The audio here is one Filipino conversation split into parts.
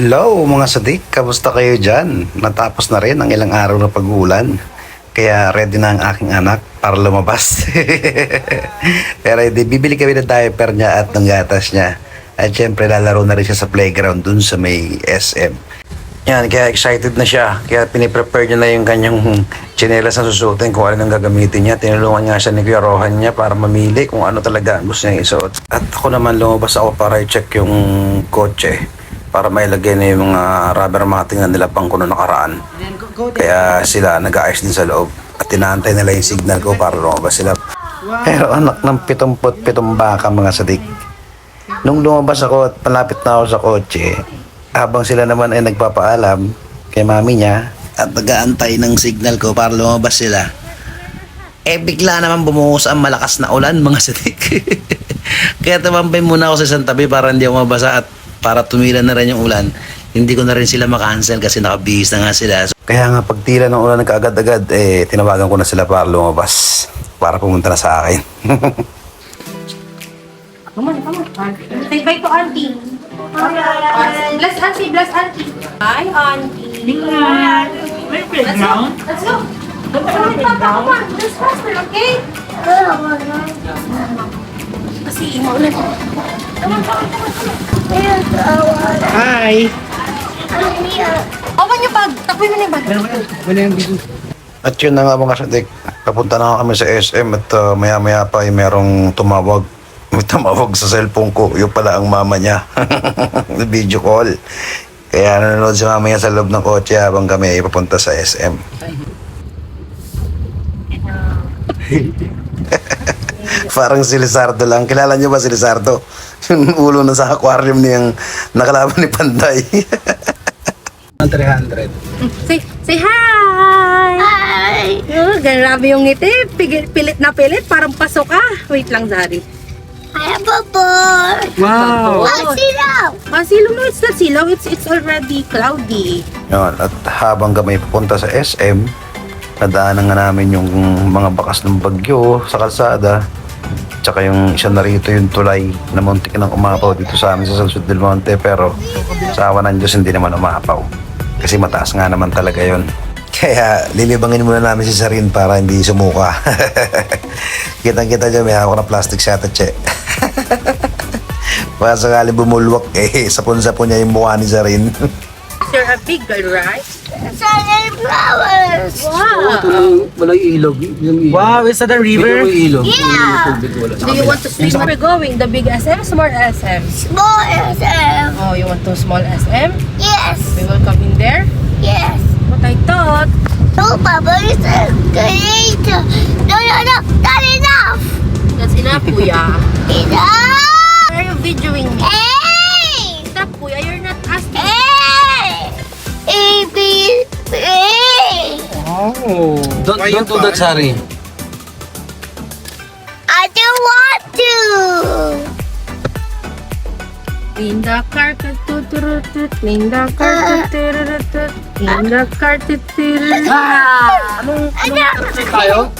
Hello mga sadik, kamusta kayo dyan? Natapos na rin ang ilang araw na pag-uulan. Kaya ready na ang aking anak para lumabas. Pero hindi, bibili kami ng diaper niya at ng gatas niya. At syempre lalaro na rin siya sa playground dun sa may SM. Yan, kaya excited na siya. Kaya piniprepare niya na yung kanyang tsinelas na susutin kung ano nang gagamitin niya. Tinulungan nga siya ni Kuya Rohan niya para mamili kung ano talaga ang gusto niya isuot. At ako naman lumabas ako para i-check yung kotse para mailagay na yung mga rubber matting na nila pang kuno nakaraan. Kaya sila nag-aayos din sa loob at tinaantay nila yung signal ko para lumabas sila. Pero anak ng pitumput pitong baka mga sadik. Nung lumabas ako at palapit na ako sa kotse, habang sila naman ay nagpapaalam kay mami niya at nag-aantay ng signal ko para lumabas sila, eh bigla naman bumuhos ang malakas na ulan mga sadik. Kaya tumambay muna ako sa isang tabi para hindi ako mabasa at para tumila na rin yung ulan. Hindi ko na rin sila makancel kasi nakabihis na nga sila. Kaya nga pag tila ng ulan nagkaagad-agad, eh tinawagan ko na sila para lumabas. Para pumunta na sa akin. Come on, come on. Say bye to auntie. Bless auntie, bless auntie. Hi, auntie. Let's go. Let's go. Come on, Papa, come on. Let's faster, okay? Kasi maulan. Come on, come on, come on. Hi! Open yung bag. Takboy mo na yung bag. Wala yung video. At yun na nga mga sadik, papunta na kami sa SM at uh, maya-maya pa ay merong tumawag. May tumawag sa cellphone ko, yun pala ang mama niya. Video call. Kaya nanonood si mama niya sa loob ng kotse habang kami ay papunta sa SM. Parang si Lizardo lang. Kilala niyo ba si Lizardo? Yung ulo na sa aquarium niyang nakalaban ni Panday. 300. Say, say hi! Hi! Oh, grabe yung ngiti. Pigil, pilit na pilit. Parang pasok ka. Wait lang, Zari. Wow! Oh, silaw! Ah, silaw. No, it's not silaw. It's, it's already cloudy. Yun, at habang kami pupunta sa SM, nadaanan nga namin yung mga bakas ng bagyo sa kalsada. Tsaka yung isa na rito yung tulay na muntik nang umapaw dito sa amin sa Salsud del Monte. Pero sa awa ng Diyos hindi naman umapaw. Kasi mataas nga naman talaga yon. Kaya lilibangin muna namin si Sarin para hindi sumuka. Kitang-kita dyan, may hawak na plastic shot at che. Baka sakali bumulwak eh, sapon-sapon niya yung mukha ni Sarin. You're a big girl, right? Flowers. Wow! Wala yung ilog. Yung ilog. Wow, is that a river? Yung ilog. Yeah. Yung tubig wala. Do you want to swim? Where are we going? The big SM, small SM? Small SM. Oh, you want to small SM? Yes. We will come in there? Yes. What I thought. No, Papa, it's a great. No, no, no. Not enough. That's enough, Kuya. Enough. Why are you videoing me? Don't, don't do that, Sari. I don't want to. In the car, in the car, in the car. Ah! Anong, Ano? Tayo?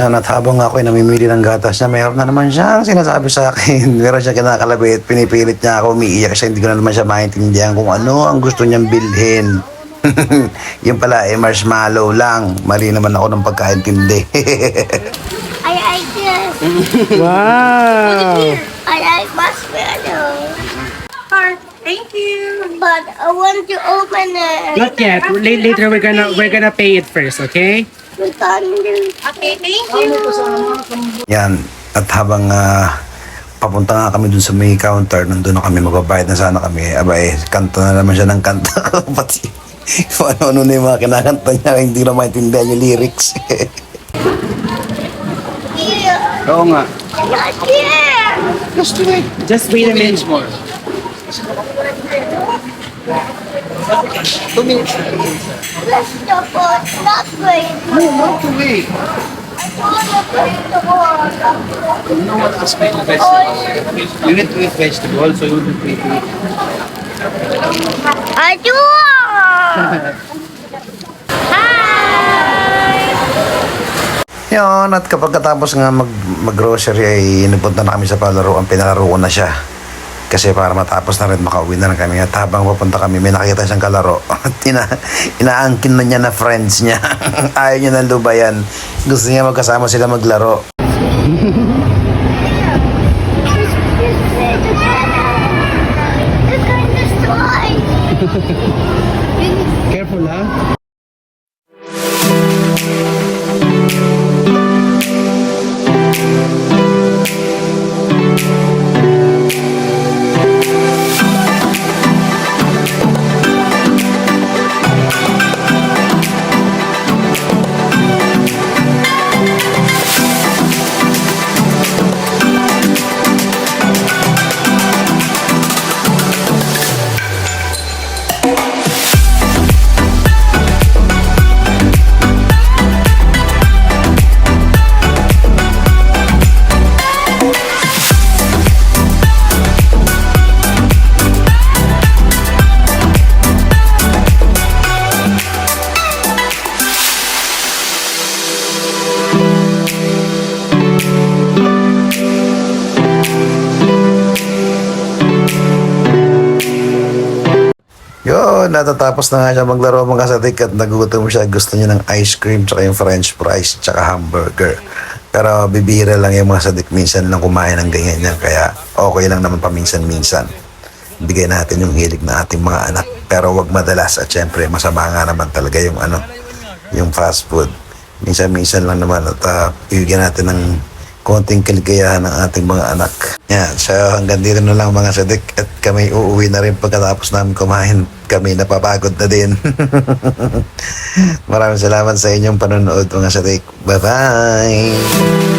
Yan, at habang ako ay namimili ng gatas niya, mayroon na naman siyang sinasabi sa akin. meron siya kinakalabit, pinipilit niya ako, umiiyak siya, hindi ko na naman siya maintindihan kung ano ang gusto niyang bilhin. Yung pala ay marshmallow lang. Mali naman ako ng pagkaintindi. I like this. Wow! I like marshmallow. Thank you. But I want to open it. Not yet. La- Later we're gonna we're gonna pay it first, okay? Okay, thank you. Yan, at habang ah, papunta nga kami dun sa may counter, nandun na kami, magbabayad na sana kami. Abay, kanta na naman siya ng kanta. Pati kung ano-ano na yung mga kinakanta niya, hindi na maintindihan yung lyrics. Oo nga. Just wait a minute more. Two minutes. Go for not great. No, not to wait. I want to play the ball. You know what aspect of vegetable? You need to eat vegetable, so you need to eat meat. I do. Hi. Yun, at kapag katapos nga mag, mag-grocery ay inupunta na kami sa palaro, ang pinalaro ko na siya. Kasi para matapos na rin, makauwi na kami. At habang papunta kami, may nakita siyang kalaro. At ina, inaangkin na niya na friends niya. Ayaw niya ng lubayan. Gusto niya magkasama sila maglaro. Yun, natatapos na nga siya maglaro mga kasatik at nagutom siya. Gusto niya ng ice cream, tsaka yung french fries, tsaka hamburger. Pero bibihira lang yung mga sadik minsan lang kumain ng ganyan yan. Kaya okay lang naman paminsan-minsan. Bigay natin yung hilig ng ating mga anak. Pero wag madalas at syempre masama nga naman talaga yung ano, yung fast food. Minsan-minsan lang naman at uh, natin ng konting kaligayahan ng ating mga anak. Yan, so hanggang dito na lang mga sadik at kami uuwi na rin pagkatapos namin kumain. Kami napapagod na din. Maraming salamat sa inyong panonood mga sadik. Bye-bye!